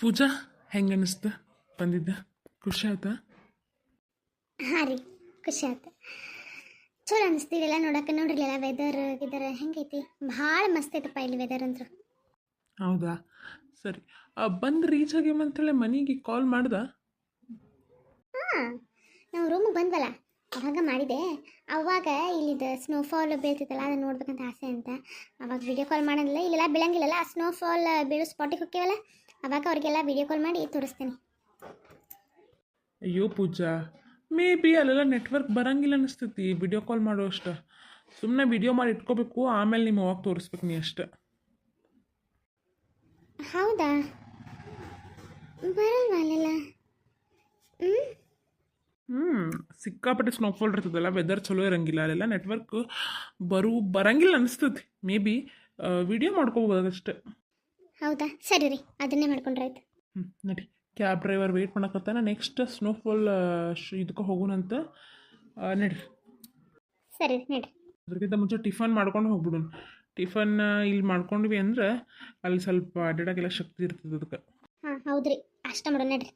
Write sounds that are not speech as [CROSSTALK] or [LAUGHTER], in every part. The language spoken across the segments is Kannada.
ಪೂಜಾ ಹೆಂಗೆ ಅನ್ನಿಸ್ತು ಬಂದಿದ್ದ? ಖುಷಿ ಆಯ್ತಾ? ಹಾಂ ರೀ ಖುಷಿ ಆಯ್ತು. ಚಲೋ ಅನಿಸ್ತಿರಲ್ಲ ನೋಡಕ್ಕೆ ನೋಡ್ರಿ ಎಲ್ಲ ವೆದರ್ ಗಿದರ್ ಹೆಂಗೈತಿ ಭಾಳ ಮಸ್ತ್ ಐತಪ್ಪ ಇಲ್ಲಿ ವೆದರ್ ಅಂದ್ರೆ ಹೌದಾ? ಸರಿ. ಬಂದು ರೀಚ್ ಆಗ್ಯಾಮ ಅಂತೇಳಿ ಮನೆಗೆ ಕಾಲ್ ಮಾಡ್ದ? ಹಾಂ ನಾವು ರೂಮಿಗೆ ಬಂದ್ವಲ್ಲ ಅವಾಗ ಮಾಡಿದೆ. ಅವಾಗ ಇಲ್ಲಿದ್ದು ಸ್ನೋಫಾಲ್ ಬೀಳ್ತಿತ್ತಲ್ಲ ಅದನ್ನ ನೋಡ್ಬೇಕಂತ ಆಸೆ ಅಂತ. ಅವಾಗ ವಿಡಿಯೋ ಕಾಲ್ ಮಾಡೋದಿಲ್ಲ ಇಲ್ಲೆಲ್ಲ ಬೀಳಂಗಿಲ್ಲಲ್ಲ ಆ ಸ್ನೋಫಾಲ್ ಬೀಳೋ ಸ್ಪಾಟಿಗೆ ಹೋಗ್ತೀವಲ್ಲ ಅವಾಗ ಅವ್ರಿಗೆಲ್ಲ ವಿಡಿಯೋ ಕಾಲ್ ಮಾಡಿ ತೋರಿಸ್ತೀನಿ. ಅಯ್ಯೋ ಪೂಜಾ ಮೇ ಬಿ ಅಲ್ಲೆಲ್ಲ ನೆಟ್ವರ್ಕ್ ಬರಂಗಿಲ್ಲ ಅನಿಸ್ತೈತಿ ವಿಡಿಯೋ ಕಾಲ್ ಮಾಡೋ ಅಷ್ಟು. ಸುಮ್ಮನೆ ವಿಡಿಯೋ ಮಾಡಿ ಇಟ್ಕೋಬೇಕು ಆಮೇಲೆ ನಿಮ್ಮ ಅವಾಗ ತೋರಿಸ್ಬೇಕು ನೀ ಅಷ್ಟೆ. ಹೌದಾ? ಬರಲ್ವಾ ಅಲ್ಲೆಲ್ಲ? ಹ್ಞೂ ಹ್ಞೂ ಸಿಕ್ಕಾಪಟ್ಟೆ ಸ್ನೋಫಾಲ್ ಇರ್ತದಲ್ಲ ವೆದರ್ ಚಲೋ ಇರಂಗಿಲ್ಲ ಅಲ್ಲೆಲ್ಲ ನೆಟ್ವರ್ಕ್ ಬರು ಬರಂಗಿಲ್ಲ ಅನಿಸ್ತೈತಿ. ಮೇ ಬಿ ವಿಡಿಯೋ ಮಾಡ್ಕೋಬೋದು ಅಷ್ಟೆ ಹೌದಾ? ಸರಿ ರೀ ಅದನ್ನೇ ಮಾಡ್ಕೊಂಡ್ರೆ ಆಯ್ತು. ಹ್ಞೂ ನಡಿ. ಕ್ಯಾಬ್ ಡ್ರೈವರ್ ವೆಯ್ಟ್ ಮಾಡಕತ್ತಾನ ನೆಕ್ಸ್ಟ್ ಸ್ನೋಫಾಲ್ ಇದಕ್ಕೆ ಹೋಗೋಣಂತ ಆ, ನಡ್ರಿ ಸರಿ ನಡ್ರಿ ಅದಕ್ಕಿಂತ ಮುಂಚೆ ಟಿಫನ್ ಮಾಡ್ಕೊಂಡು ಹೋಗ್ಬಿಡೋಣ. ಟಿಫನ್ ಇಲ್ಲಿ ಮಾಡ್ಕೊಂಡ್ವಿ ಅಂದ್ರೆ ಅಲ್ಲಿ ಸ್ವಲ್ಪ ಅಡ್ಡಾಡಕ್ಕೆಲ್ಲ ಶಕ್ತಿ ಇರ್ತದೆ ಅದಕ್ಕೆ. ಹಾಂ ಹೌದ್ರಿ ಅಷ್ಟ ಮಾಡೋಣ ನಡ್ರಿ.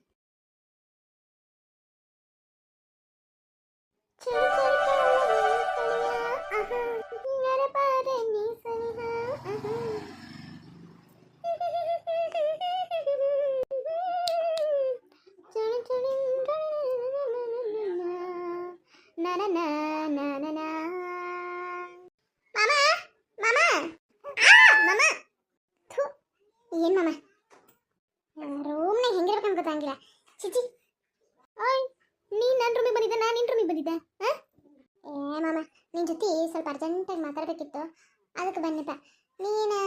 ಏನ್ ಮಾಮ? ರೂಮ್ನಾಗ ಹೆಂಗಿರ್ಬೇಕಂತ ಗೊತ್ತಾಗಿಲ್ಲ ಚಿಚಿ ಓಯ್ ನೀ ನನ್ನ ರೂಮಿಗೆ ಬಂದಿದ್ದೆ ನಾನು ನಿನ್ನ ರೂಮಿಗೆ ಬಂದಿದ್ದೆ, ಹಾಂ? ಏ, ಮಾಮ ನಿನ್ನ ಜೊತೆ ಸ್ವಲ್ಪ ಅರ್ಜೆಂಟಾಗಿ ಮಾತಾಡಬೇಕಿತ್ತು. ಅದಕ್ಕೆ ಬನ್ನಿಪ್ಪ ನೀನು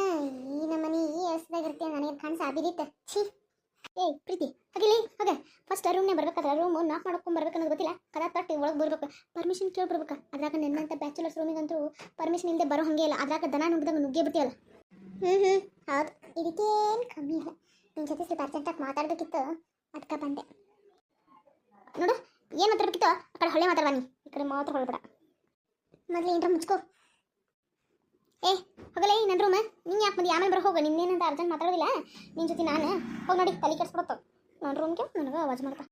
ಈ ನಮ್ಮನೆ ಈ ವ್ಯವಸ್ಥೆದಾಗಿರ್ತೀಯ ನನಗೆ ಕಣ್ಸು ಅಬಿದಿತ್ತು ಛೀ. ಏಯ್, ಪ್ರೀತಿ, ಹಾಗಿಲ್ಲಿ, ಹಾಗೆ. ಫಸ್ಟ್ ರೂಮ್ನೇ ಬರ್ಬೇಕಾದ್ರೆ ರೂಮ್ ನಾಕ್ ಮಾಡ್ಕೊಂಡು ಬರ್ಬೇಕು ಅನ್ನೋದು ಗೊತ್ತಿಲ್ಲ. ಕದ ತಟ್ಟಿ ಒಳಗೆ ಬರ್ಬೇಕು. ಪರ್ಮಿಷನ್ ಕೇಳಿ ಬರ್ಬೇಕು. ಅದ್ರಾಗ ನಿನ್ನಂಥ ಬ್ಯಾಚುಲರ್ಸ್ ರೂಮಿಗಂತೂ ಪರ್ಮಿಷನ್ ಇಲ್ಲದೆ ಬರೋ ಹಂಗೆ ಇಲ್ಲ. ಅದ್ರಾಗ ದನ ನುಗ್ಗಿದಾಗ ನುಗ್ಗೇ ಬಿಡ್ತೀಯಲ್ಲ. ಹ್ಞೂ ಹ್ಞೂ ಹೌದು. ಇದಕ್ಕೇನು ಕಮ್ಮಿ ಇಲ್ಲ. ನಿನ್ನ ಜೊತೆ ಸ್ವಲ್ಪ ಅರ್ಜೆಂಟಾಗಿ ಮಾತಾಡಬೇಕಿತ್ತು. ಅದಕ್ಕೆ ಬಂದೆ. ನೋಡು, ಏನು ಮಾತಾಡಬೇಕಿತ್ತು, ಆ ಕಡೆ ಹೊಳೆ ಮಾತಾಡ್ಬಾ ನೀ. ಈ ಕಡೆ ಮಾತ್ರ ಹೊಳ್ಬೇಡ ಮೊದಲು ಏನರ ಮುಚ್ಕೋ. ಏ, ಹೋಗಲೇ ನನ್ನ ರೂಮ್ ನೀನು ಯಾಕೆ ಬಂದು ಆಮೇಲೆ ಬರೋ ಹೋಗು? ನಿನ್ನೇನಂತ ಅರ್ಜೆಂಟ್ ಮಾತಾಡೋದಿಲ್ಲ. ನಿನ್ನ ಜೊತೆ ನಾನು ಹೋಗಿ ನೋಡಿ, ತಲೆ ಕೆಡ್ಸ್ಬಿಡತ್ತ ನನ್ನ ರೂಮ್ಗೆ ನನಗೆ ಅವಾಜ್ ಮಾಡ್ತಾ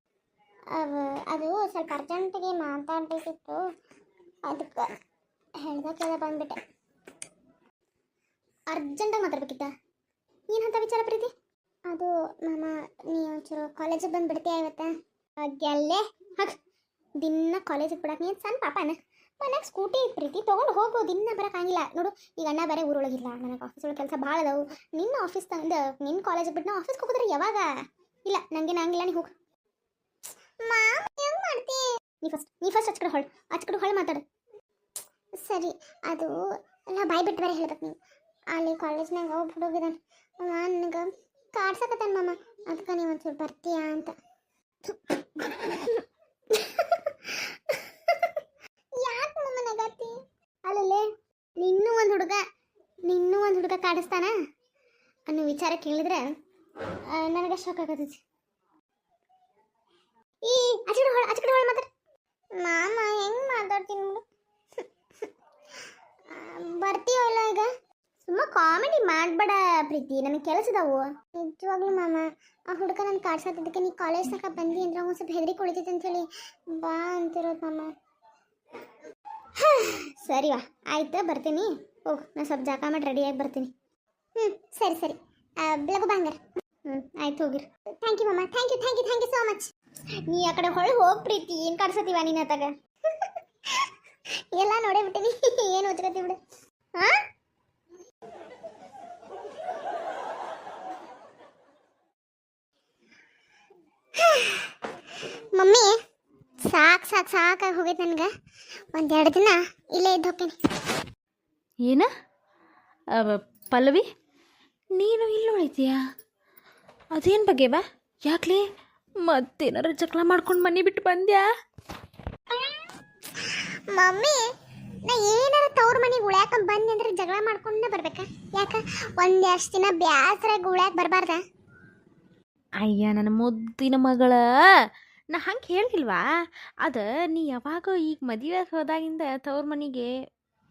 ಅದು ಸ್ವಲ್ಪ ಅರ್ಜೆಂಟಿಗೆ ಮಾತಾಡಬೇಕಿತ್ತು. ಅದಕ್ಕೆ ಹೇಳ್ದ ಕೇಳ ಬಂದ್ಬಿಟ್ಟೆ. ಅರ್ಜೆಂಟಾಗಿ ಮಾತಾಡ್ಬೇಕಿತ್ತ? ಏನಂತ ವಿಚಾರ ಪ್ರೀತಿ? ಅದು ಮಾಮ ನೀ ಒಂಚೂರು ಕಾಲೇಜಿಗೆ ಬಂದು ಬಿಡ್ತೀಯ ಇವತ್ತ? ಗೆಲ್ಲೆ ಹಾಕ್ ದಿನ ಕಾಲೇಜಿಗೆ ಬಿಡಕ್ಕೆ ನೀನು ಸಣ್ಣ ಪಾಪನ. ಮನೆಗೆ ಸ್ಕೂಟಿ ಪ್ರೀತಿ, ತೊಗೊಂಡು ಹೋಗು, ದಿನ ಬರೋಕ್ಕಾಗಿಲ್ಲ ನೋಡು, ಈಗ ಅಣ್ಣ ಬೇರೆ ಊರೊಳಗಿಲ್ಲ. ನನಗೆ ಆಫೀಸ್ ಒಳಗೆ ಕೆಲಸ ಭಾಳ ಅದಾವು. ನಿನ್ನ ಆಫೀಸ್ ತಂದು ನಿನ್ನ ಕಾಲೇಜಿಗೆ ಬಿಟ್ಟು ಆಫೀಸ್ಗೆ ಹೋಗಿದ್ರೆ ಯಾವಾಗ? ಇಲ್ಲ ನನಗೆ ನಂಗಿಲ್ಲ ನೀ ಹೋಗು. ನೀ ಫಸ್ಟ್ ನೀ ಫಸ್ಟ್ ಹಚ್ಕಡೆ ಹೊಳ್ ಹಚ್ಕಡೆ ಹೊಳ್ ಮಾತಾಡು. ಸರಿ, ಅದು ನಾ ಬಾಯ್ ಬಿಟ್ಟು ಬೇರೆ ಹೇಳ್ಬೇಕು ನೀವು. ಅಲ್ಲಿ ಕಾಲೇಜ್ನಾಗ ಒಬ್ಬ ಹುಡುಗಿದಾನೆ ನನಗೆ ಕಾಡ್ಸಕತ್ತಾನ ಮಾಮ. ಅದಕ್ಕೆ ನೀವು ಒಂಚೂರು ಬರ್ತೀಯಾ ಅಂತ. ಯಾಕೆ ಮಾಮ ನಗತ್ತಿ ಅಲ್ಲಲ್ಲೇ, ನಿನ್ನೂ ಒಂದು ಹುಡುಗ, ನಿನ್ನೂ ಒಂದು ಹುಡುಗ ಕಾಡಿಸ್ತಾನ? ಅನ್ನೋ ವಿಚಾರ ಕೇಳಿದ್ರೆ ನನಗೆ ಶಾಕ್ ಆಗತ್ತೆ. ಈ ಅಚಕಡೆ ಹೊಳ ಅಚಕಡೆ ಹೊಳ ಮಾತಾಡ ಮಾಮ, ಹೆಂಗ್ ಮಾತಾಡ್ತೀನಿ ನೋಡು. ಬರ್ತೀಯೋ ಸುಮ್ಮ ಕಾಮಿಡಿ ಮಾಡಬೇಡ ಪ್ರೀತಿ. ನನಗೆ ಕೆಲಸ ಇದಾವು. ನಿಜವಾಗ್ಲೂ ಮಾಮ, ಆ ಹುಡುಗ ನನ್ನ ಕಾಡ್ಸತ್ತಿದ್ದಕ್ಕೆ ನೀ ಕಾಲೇಜ್ ತನಕ ಬಂದಿ ಅಂದ್ರೆ ಒಂದು ಸ್ವಲ್ಪ ಹೆದರಿ ಕುಳಿತೈತೆ ಅಂತೇಳಿ ಬಾ ಅಂತಿರೋದು ಮಾಮ. ಸರಿ ವಾ. ಆಯ್ತು, ಬರ್ತೀನಿ. ಓಹ್ ನಾನು ಸ್ವಲ್ಪ ಜಾಕ ಮಾಡಿ ರೆಡಿಯಾಗಿ ಬರ್ತೀನಿ. ಹ್ಞೂ ಸರಿ ಸರಿ. ಬೆಳಗು ಬಂಗಾರ. ಹ್ಞೂ ಆಯ್ತು, ಹೋಗಿರಿ. ಥ್ಯಾಂಕ್ ಯು ಮಾಮ. Thank you thank you thank you so much ನೀ ಆ ಕಡೆ ಹೊಳೆ ಹೋಗಿ ಪ್ರೀತಿ. ಏನು ಕಾಡ್ಸತ್ತೀವ ನೀನು ಅತ್ತಾಗ? [LAUGHS] ಎಲ್ಲ ನೋಡೇ ಬಿಟ್ಟಿನಿ. [LAUGHS] ಏನು ಉಚ್ಕತ್ತಿ ಬಿಡು. ಹಾಂ ಮಮ್ಮಿ ಸಾಕು ಸಾಕು ಸಾಕಾಗಿ ಹೋಗೈತೆ ನನಗೆ. ಒಂದೆರಡು ದಿನ ಇಲ್ಲೇ ಇದ್ದು ಹೋಗ್ತೀನಿ. ಏನ? ಅವ ಪಲ್ಲವಿ? ನೀನು ಇಲ್ಲಿ ಉಳಿತೀಯಾ ಅದೇನು ಬಗ್ಗೆ ಬಾ? ಯಾಕ್ಲೆ? ಮತ್ತೇನಾರ ಜಗಳ ಮಾಡ್ಕೊಂಡು ಮನೆ ಬಿಟ್ಟು ಬಂದ್ಯಾ? ಮಮ್ಮಿ ನಾ ಏನಾರ ತವ್ರ ಮನೆಗೆ ಉಳ್ಯಾಕ ಬಂದೆ ಅಂದ್ರೆ ಜಗಳ ಮಾಡ್ಕೊಂಡೇ ಬರ್ಬೇಕಾ. ಯಾಕ? ಒಂದೆಷ್ಟು ದಿನ ಬ್ಯಾಸ್ರಾಗ ಉಳ್ಯಾಕ ಬರಬಾರ್ದ? ಅಯ್ಯ ನನ್ನ ಮುದ್ದಿನ ಮಗಳ. ನಾ ಹಂಗೆ ಹೇಳಿಲ್ವಾ ಅದು ನೀ ಯಾವಾಗ ಈಗ ಮದುವೆ ಹೋದಾಗಿಂದ ತವ್ರ ಮನೆಗೆ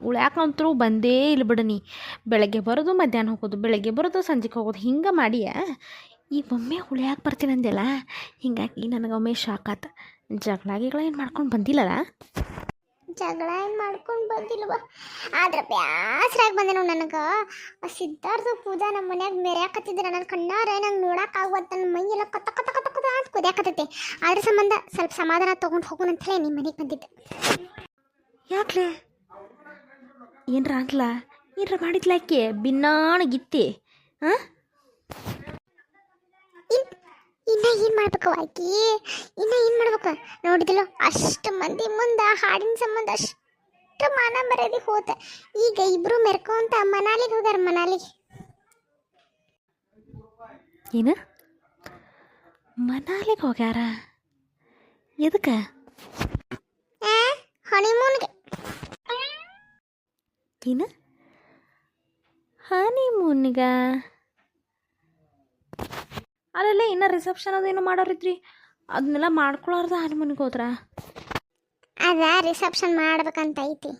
ಉಳ್ಯಾಕಂತರೂ ಬಂದೇ ಇಲ್ಲ ಬಿಡು ನೀ. ಬೆಳಗ್ಗೆ ಬರೋದು, ಮಧ್ಯಾಹ್ನ ಹೋಗೋದು, ಬೆಳಗ್ಗೆ ಬರೋದು, ಸಂಜೆಗೆ ಹೋಗೋದು ಹಿಂಗೆ ಮಾಡಿಯ? ಈ ಒಮ್ಮೆ ಉಳ್ಯಾಕೆ ಬರ್ತೀನಿ ಅಂದೆಲ್ಲ ಹಿಂಗಾಗಿ ನನಗೆ ಒಮ್ಮೆ ಶಾಕ್ ಆತ. ಜಗಳ ಗಿಗಳ ಏನು ಮಾಡ್ಕೊಂಡು ಬಂದಿಲ್ಲಲ್ಲ ಜಗಳ ಏನು ಮಾಡ್ಕೊಂಡು ಬಂದಿಲ್ವ? ಆದ್ರೆ ಬ್ಯಾಸ್ರಾಗಿ ಬಂದೆ ನೋಡಿ ನನಗೆ. ಸಿದ್ಧಾರ್ಥ ಪೂಜಾ ನಮ್ಮ ಮನ್ಯಾಗ ಮೆರ್ಯಾಕತ್ತಿದ್ರೆ ನನ್ನ ಕಣ್ಣಾರೆ ನಂಗೆ ನೋಡೋಕ್ಕಾಗುವತ್ತ ನನ್ನ ಮೈ ಎಲ್ಲ ಕತ್ತ ಕತ್ತ ಕತ್ತ ಅಂತ ಕುದಿಯಾಕತ್ತೈತೆ ಅದ್ರ ಸಂಬಂಧ ಸ್ವಲ್ಪ ಸಮಾಧಾನ ತೊಗೊಂಡು ಹೋಗೋಣ ಅಂತ ಹೇಳಿ ನಿಮ್ಮ ಮನೆಗೆ ಬಂದಿದ್ದೆ. ಯಾಕ್ಲೆ? ಏನರ ಆಗ್ಲ? ಏನರ ಮಾಡಿದ್ಲ ಆಕೆ? ಬಿನ್ನಾಣಗಿತ್ತಿ ಹಾಂ ಇನ್ ಇನ್ನ ಏನ್ ಮಾಡ್ಬೇಕು ಆಕಿ? ಇನ್ನ ಏನ್ ಮಾಡ್ಬೇಕು? ನೋಡಿದ್ಲು ಅಷ್ಟು ಮಂದಿ ಮುಂದೆ ಹಾಡಿನ ಸಂಬಂಧ ಅಷ್ಟು ಮಾನ ಮರ್ಯಾದೆ ಹೋತ. ಈಗ ಇಬ್ರು ಮೆರ್ಕೊಂತ ಮನಾಲಿಗೆ ಹೋಗ್ಯಾರ ಮನಾಲಿಗೆ. ಏನು? ಮನಾಲಿಗೆ ಹೋಗ್ಯಾರ? ಎದಕ್ಕೆ? ಹನಿಮೂನ್ಗೆ ಏನು? ಹನಿಮೂನ್ಗ ಅಲ್ಲಲ್ಲ ಇನ್ನು ರಿಸೆಪ್ಷನ್ ಅದೇನು ಮಾಡೋರಿದ್ರಿ ಅದನ್ನೆಲ್ಲ ಮಾಡ್ಕೊಳಾರ್ದ ಹನಿಮೂನ್ಗೆ ಹೋದ್ರ? ಅದ ರಿಸೆಪ್ಷನ್ ಮಾಡ್ಬೇಕಂತ ಐತಿ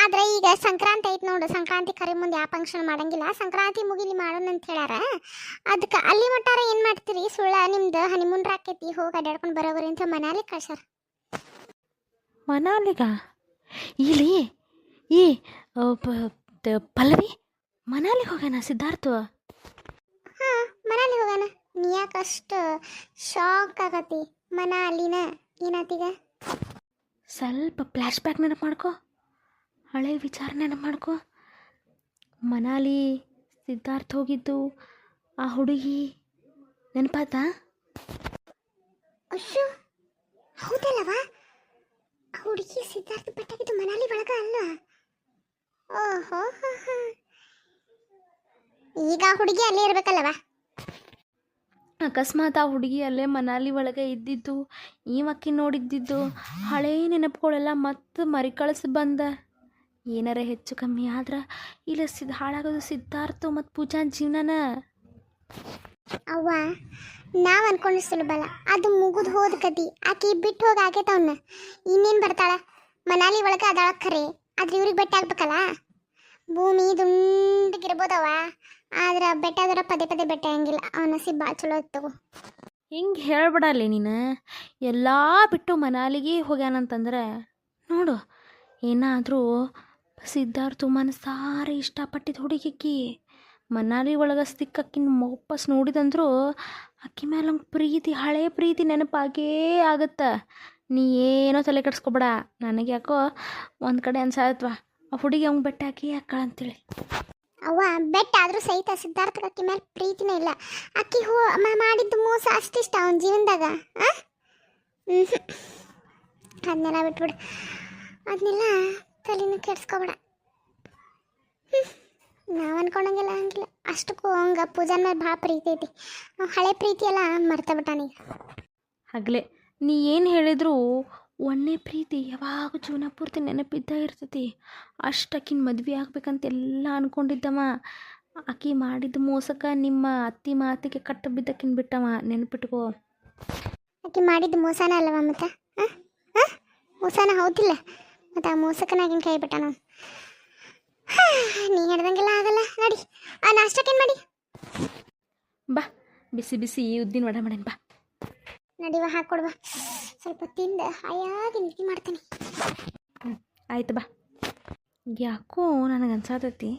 ಆದ್ರೆ ಈಗ ಸಂಕ್ರಾಂತಿ ಐತೆ ನೋಡು ಸಂಕ್ರಾಂತಿ ಕರಿ ಮುಂದೆ ಯಾವ ಫಂಕ್ಷನ್ ಮಾಡಂಗಿಲ್ಲ ಸಂಕ್ರಾಂತಿ ಮುಗಿಲಿ ಮಾಡೋಣ ಅಂತ ಹೇಳ್ಯಾರ. ಅದಕ್ಕೆ ಅಲ್ಲಿ ಮಟ್ಟಾರ ಏನು ಮಾಡ್ತೀರಿ? ಸುಳ್ಳ ನಿಮ್ದು ಹನಿಮೂನ್ ರಾಕೈತಿ ಹೋಗಿ ಅಡ್ಯಾಡ್ಕೊಂಡು ಬರೋವ್ರಿ ಅಂತ ಮನಾಲಿ ಕಳ್ಸಾರ ಮನಾಲಿಗ ಇಲ್ಲಿ ಈ ಪಲ್ಲವಿ? ಮನಾಲಿ ಹೋಗ್ಯಾನ ಸಿದ್ಧಾರ್ಥ? ಹಾ ಮನಾಲಿ ಹೋಗೋಣ ನೀ ಯಾಕೆ ಅಷ್ಟು ಶಾಕ್ ಆಗತಿ ಮನಾಲಿನ ಏನಾತಿಗ ಸ್ವಲ್ಪ ಫ್ಲ್ಯಾಶ್ ಬ್ಯಾಕ್ ನೆನಪು ಮಾಡ್ಕೊ. ಹಳೆ ವಿಚಾರ ನೆನಪು ಮಾಡ್ಕೊ. ಮನಾಲಿ ಸಿದ್ಧಾರ್ಥ ಹೋಗಿದ್ದು ಆ ಹುಡುಗಿ ನೆನಪಾತ? ಅಯ್ಯೋ ಹೌದಲ್ಲವ? ಆ ಹುಡುಗಿ ಸಿದ್ಧಾರ್ಥ ಪಟ್ಟಾಗಿದ್ದು ಮನಾಲಿ ಒಳಗ ಅಲ್ಲ ಓಹೋ. ಈಗ ಹುಡುಗಿ ಅಲ್ಲೇ ಇರ್ಬೇಕಲ್ಲವ? ಅಕಸ್ಮಾತ್ ಆ ಹುಡುಗಿ ಅಲ್ಲೇ ಮನಾಲಿ ಒಳಗೆ ಇದ್ದಿದ್ದು ಈ ಮಕ್ಕಿ ನೋಡಿದ್ದಿದ್ದು ಹಳೇ ನೆನಪುಗಳೆಲ್ಲ ಮತ್ತೆ ಮರಿಕಳಿಸಿ ಬಂದ. ಏನಾರ ಹೆಚ್ಚು ಕಮ್ಮಿ ಆದ್ರೆ ಇಲ್ಲ ಸಿದ್ ಹಾಳಾಗೋದು ಸಿದ್ಧಾರ್ಥ ಮತ್ತು ಪೂಜಾ ಜೀವನನ. ಅವ್ವ ನಾವ್ ಅನ್ಕೊಂಡು ಸುಲಭಲ್ಲ. ಅದು ಮುಗಿದು ಹೋದ ಕತಿ ಆಕೆ ಬಿಟ್ಟು ಹೋಗಿ ಆಗೈತ ಅವನ್ನ ಇನ್ನೇನು ಬರ್ತಾಳ? ಮನಾಲಿ ಒಳಗೆ ಅದಾಳ ಖರೆ. ಆದ್ರೆ ಇವ್ರಿಗೆ ಬೆಟ್ಟ ಆಗ್ಬೇಕಲ್ಲ? ಭೂಮಿ ದುಂಡಗಿರ್ಬೋದವ ಆದ್ರೆ ಬೆಟ್ಟ ಅದರ ಪದೇ ಪದೇ ಬೆಟ್ಟ ಹಂಗಿಲ್ಲ ಅವನ ನಸೀಬ್ ಭಾಳ ಚಲೋ ಇತ್ತು ತಗೋ. ಹಿಂಗೆ ಹೇಳ್ಬಿಡಲ್ಲ ನೀನು. ಎಲ್ಲ ಬಿಟ್ಟು ಮನಾಲಿಗೆ ಹೋಗ್ಯಾನಂತಂದ್ರೆ ನೋಡು ಏನಾದರೂ ಸಿದ್ಧಾರ್ಥ ಮನಸಾರೆ ಇಷ್ಟಪಟ್ಟಿದ್ದು ಹುಡುಗಿಕ್ಕಿ ಮನಾಲಿ ಒಳಗೆ ಸಿಕ್ಕಕ್ಕಿನ ವಾಪಸ್ ನೋಡಿದಂದ್ರು ಅಕ್ಕಿ ಮೇಲೆ ಪ್ರೀತಿ, ಹಳೆ ಪ್ರೀತಿ ನೆನಪಾಗೇ ಆಗುತ್ತೆ. ನೀ ಏನೋ ತಲೆ ಕೆಡಿಸ್ಕೊಬೇಡ, ನನಗೆ ಯಾಕೋ ಒಂದು ಕಡೆ ಅನ್ಸಾಯತ್ವಾ. ಆ ಹುಡುಗಿ ಅವ್ನು ಬೆಟ್ಟ ಹಾಕಿ ಅಕ್ಕ ಅಂತೇಳಿ. ಅವ್ವ, ಬೆಟ್ಟ ಆದರೂ ಸಹಿತ ಸಿದ್ಧಾರ್ಥ ಅಕ್ಕಿ ಮೇಲೆ ಪ್ರೀತಿನೇ ಇಲ್ಲ. ಅಕ್ಕಿ ಹೂ ಮಾಡಿದ್ದು ಮೋಸ ಅಷ್ಟಿಷ್ಟ ಅವನ ಜೀವನದಾಗ ಅದನ್ನೆಲ್ಲ ಬಿಟ್ಬಿಡು. ಅದನ್ನೆಲ್ಲ ತಲೆನ ಕೆಡ್ಸ್ಕೊಬೇಡ. ನಾವು ಅನ್ಕೊಂಡಂಗೆಲ್ಲ ಹಂಗಿಲ್ಲ. ಅಷ್ಟಕ್ಕೂ ಹಂಗ ಪೂಜಾನ ಮೇಲೆ ಭಾಳ ಪ್ರೀತಿ ಐತಿ. ಹಳೆ ಪ್ರೀತಿ ಎಲ್ಲ ಮರ್ತ ಬಿಟ್ಟಾನೀಗ ಹಗಲೇ ನೀ ಏನು ಹೇಳಿದ್ರು ಒಳ್ಳೆ ಪ್ರೀತಿ ಯಾವಾಗ ಜೀವನ ಪೂರ್ತಿ ನೆನಪಿದ್ದ ಇರ್ತೈತಿ. ಅಷ್ಟು ಆಕಿನ ಮದ್ವೆ ಆಗ್ಬೇಕಂತ ಎಲ್ಲ ಅನ್ಕೊಂಡಿದ್ದವ. ಆಕಿ ಮಾಡಿದ ಮೋಸಕ ನಿಮ್ಮ ಅತ್ತಿ ಮಾತಿಗೆ ಕಟ್ಟ ಬಿದ್ದಕ್ಕಿನ ಬಿಟ್ಟವ. ನೆನಪಿಟ್ಕೋ. ಆಕಿ ಮಾಡಿದ್ದು ಮೋಸನ ಅಲ್ವಾ ಮತ್ತೆ? ಆ? ಆ? ಮೋಸನ ಹೌದಿಲ್ಲ. ಮತ್ತೆ ಆ ಮೋಸಕನಾಗಿನ ಕೈ ಬಿಟ್ಟ ನಾವು ನೀ ಹೇಳ್ದಂಗೆಲ್ಲ ಆಗಲ್ಲ. ನಡಿ ಆ ನಾಷ್ಟಕ್ಕೇನು ಮಾಡಿ? ಬಾ ಬಿಸಿ ಬಿಸಿ ಉದ್ದಿನ ವಡೆ ಮಾಡೇನು ಬಾ. ನಡಿವ ಹಾಕೊಡ್ವ ಸ್ವಲ್ಪ ತಿಂದು ಹಾಯಾಗಿ ನಿದ್ದೆ ಮಾಡ್ತೀನಿ. ಆಯ್ತು ಬಾ. ಯಾಕೋ ನನಗೆ ಅನ್ಸಾತೈತಿ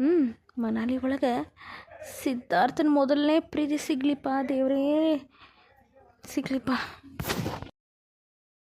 ಹ್ಞೂ ಮನಾಲಿ ಒಳಗೆ ಸಿದ್ಧಾರ್ಥನ ಮೊದಲನೇ ಪ್ರೀತಿ ಸಿಗ್ಲಿಪ್ಪ ದೇವರೇ. ಸಿಗ್ಲಿಪ್ಪ.